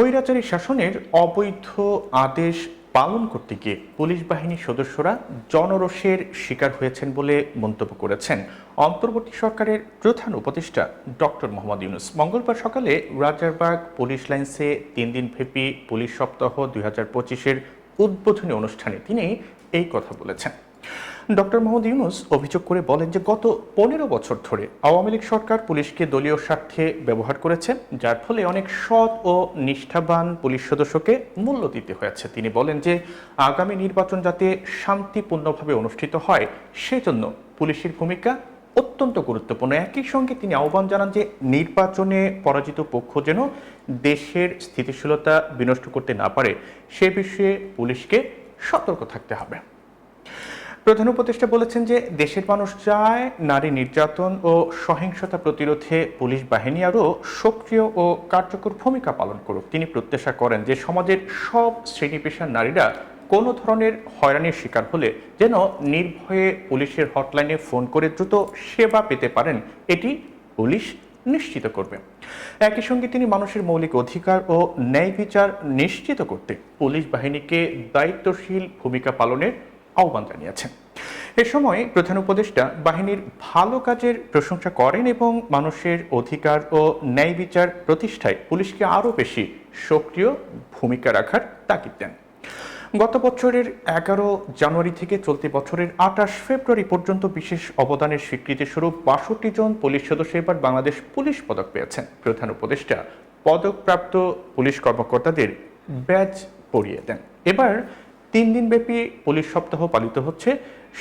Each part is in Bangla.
স্বৈরাচারী শাসনের অবৈধ আদেশ পালন করতে গিয়ে পুলিশ বাহিনীর সদস্যরা জনরোষের শিকার হয়েছেন বলে মন্তব্য করেছেন অন্তর্বর্তী সরকারের প্রধান উপদেষ্টা ডক্টর মোহাম্মদ ইউনুস। মঙ্গলবার সকালে রাজারবাগ পুলিশ লাইন্সে তিন দিনব্যাপী পুলিশ সপ্তাহ দুই হাজার পঁচিশের উদ্বোধনী অনুষ্ঠানে তিনি এই কথা বলেছেন। ডক্টর মোহাম্মদ ইউনুস অভিযোগ করে বলেন যে গত পনেরো বছর ধরে আওয়ামী লীগ সরকার পুলিশকে দলীয় স্বার্থে ব্যবহার করেছে, যার ফলে অনেক সৎ ও নিষ্ঠাবান পুলিশ সদস্যকে মূল্য দিতে হয়েছে। তিনি বলেন যে আগামী নির্বাচন যাতে শান্তিপূর্ণভাবে অনুষ্ঠিত হয়, সেজন্য পুলিশের ভূমিকা অত্যন্ত গুরুত্বপূর্ণ। একই সঙ্গে তিনি আহ্বান জানান যে নির্বাচনে পরাজিত পক্ষ যেন দেশের স্থিতিশীলতা বিনষ্ট করতে না পারে, সে বিষয়ে পুলিশকে সতর্ক থাকতে হবে। প্রধান উপদেষ্টা বলেছেন যে দেশের মানুষ চায় নারী নির্যাতন ও সহিংসতা প্রতিরোধে পুলিশ বাহিনী আরও সক্রিয় ও কার্যকর ভূমিকা পালন করুক। তিনি প্রত্যাশা করেন যে সমাজের সব শ্রেণি পেশার নারীরা কোনো ধরনের হয়রানির শিকার হলে যেন নির্ভয়ে পুলিশের হটলাইনে ফোন করে দ্রুত সেবা পেতে পারেন, এটি পুলিশ নিশ্চিত করবে। একই সঙ্গে তিনি মানুষের মৌলিক অধিকার ও ন্যায় বিচার নিশ্চিত করতে পুলিশ বাহিনীকে দায়িত্বশীল ভূমিকা পালনের আহ্বান জানিয়েছেন। এ সময় প্রধান উপদেষ্টা বাহিনীর ভালো কাজের প্রশংসা করেন এবং মানুষের অধিকার ও ন্যায় বিচার প্রতিষ্ঠায় পুলিশকে আরও বেশি সক্রিয় ভূমিকা রাখার তাগিদ দেন। গত বছরের এগারো জানুয়ারি থেকে চলতি বছরের আঠাশ ফেব্রুয়ারি পর্যন্ত বিশেষ অবদানের স্বীকৃতি স্বরূপ বাষট্টি জন পুলিশ সদস্য এবার বাংলাদেশ পুলিশ পদক পেয়েছেন। প্রধান উপদেষ্টা পদকপ্রাপ্ত পুলিশ কর্মকর্তাদের ব্যাজ পরিয়ে দেন। এবার তিন দিনব্যাপী পুলিশ সপ্তাহ পালিত হচ্ছে।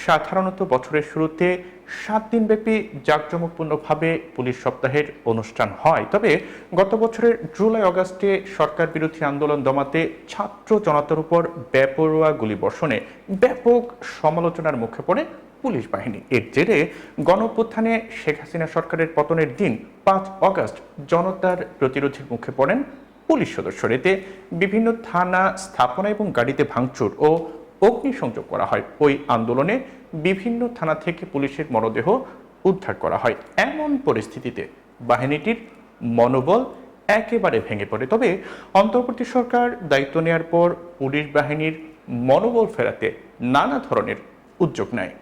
সাধারণত বছরের শুরুতে সাত দিনব্যাপী জাঁকজমকপূর্ণভাবে পুলিশ সপ্তাহের অনুষ্ঠান হয়। তবে গত বছরের জুলাই, অগাস্টে সরকার বিরোধী আন্দোলন দমাতে ছাত্র জনতার উপর বেপরোয়া গুলিবর্ষণে ব্যাপক সমালোচনার মুখে পড়ে পুলিশ বাহিনী। এর জেরে গণপ্রথানে শেখ হাসিনা সরকারের পতনের দিন পাঁচ অগাস্ট জনতার প্রতিরোধের মুখে পড়েন পুলিশ সদস্যরা এতে বিভিন্ন থানা, স্থাপনা এবং গাড়িতে ভাঙচুর ও অগ্নিসংযোগ করা হয়। ওই আন্দোলনে বিভিন্ন থানা থেকে পুলিশের মরদেহ উদ্ধার করা হয়। এমন পরিস্থিতিতে বাহিনীটির মনোবল একেবারে ভেঙে পড়ে। তবে অন্তর্বর্তী সরকার দায়িত্ব নেওয়ার পর পুলিশ বাহিনীর মনোবল ফেরাতে নানা ধরনের উদ্যোগ নেয়।